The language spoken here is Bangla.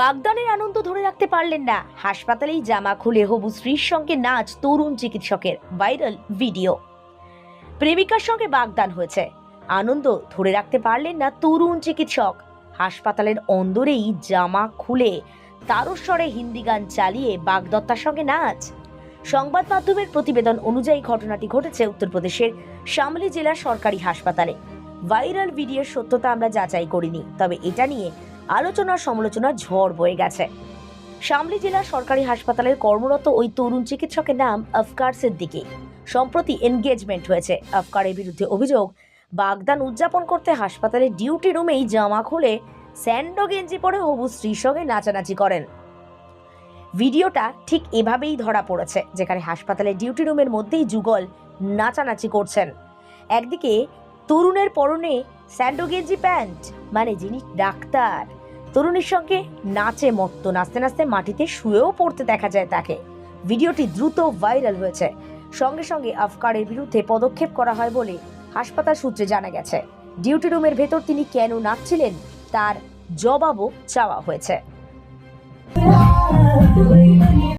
বাগদানের আনন্দ ধরে রাখতে পারলেন না। হাসপাতালেই জামা খুলে হবু স্ত্রীর সঙ্গে নাচ তরুণ চিকিৎসকের ভাইরাল ভিডিও। প্রেমিকার সঙ্গে বাগদান হয়েছে। আনন্দ ধরে রাখতে পারলেন না তরুণ চিকিৎসক। হাসপাতালের অন্দরেই জামা খুলে তারস্বরে হিন্দি গান চালিয়ে বাগদত্তার সঙ্গে নাচ। সংবাদ মাধ্যমের প্রতিবেদন অনুযায়ী ঘটনাটি ঘটেছে উত্তরপ্রদেশের শামলি জেলার সরকারি হাসপাতালে। ভাইরাল ভিডিওর সত্যতা আমরা যাচাই করিনি, তবে এটা নিয়ে আলোচনা সমালোচনা ঝড় বয়ে গেছে। শামলি জেলার সরকারি হাসপাতালের কর্মরত ওই তরুণ চিকিৎসকের নাম আফকার সিদ্দিকী। সম্প্রতি এনগেজমেন্ট হয়েছে। আফকারের বিরুদ্ধে অভিযোগ, বাগদান উদযাপন করতে হাসপাতালের ডিউটি রুমেই জামা খুলে স্যান্ডো গেঞ্জি পরে হবু স্ত্রীর সঙ্গে নাচানাচি করেন। ভিডিওটা ঠিক এভাবেই ধরা পড়েছে, যেখানে হাসপাতালের ডিউটি রুমের মধ্যেই যুগল নাচানাচি করছেন। একদিকে তরুণের পরনে স্যান্ডো গেঞ্জি প্যান্ট মানে যিনি ডাক্তার। তরুণীর সঙ্গে নাচে মত্ত, নাচতে নাচতে মাটিতে শুয়েও পড়তে দেখা যায় তাকে। ভিডিওটি দ্রুত ভাইরাল হয়েছে। সঙ্গে সঙ্গে আফকারের বিরুদ্ধে পদক্ষেপ করা হয় বলে হাসপাতাল সূত্রে জানা গেছে। ডিউটি রুমের ভেতর তিনি কেন নাচছিলেন তার জবাবও চাওয়া হয়েছে।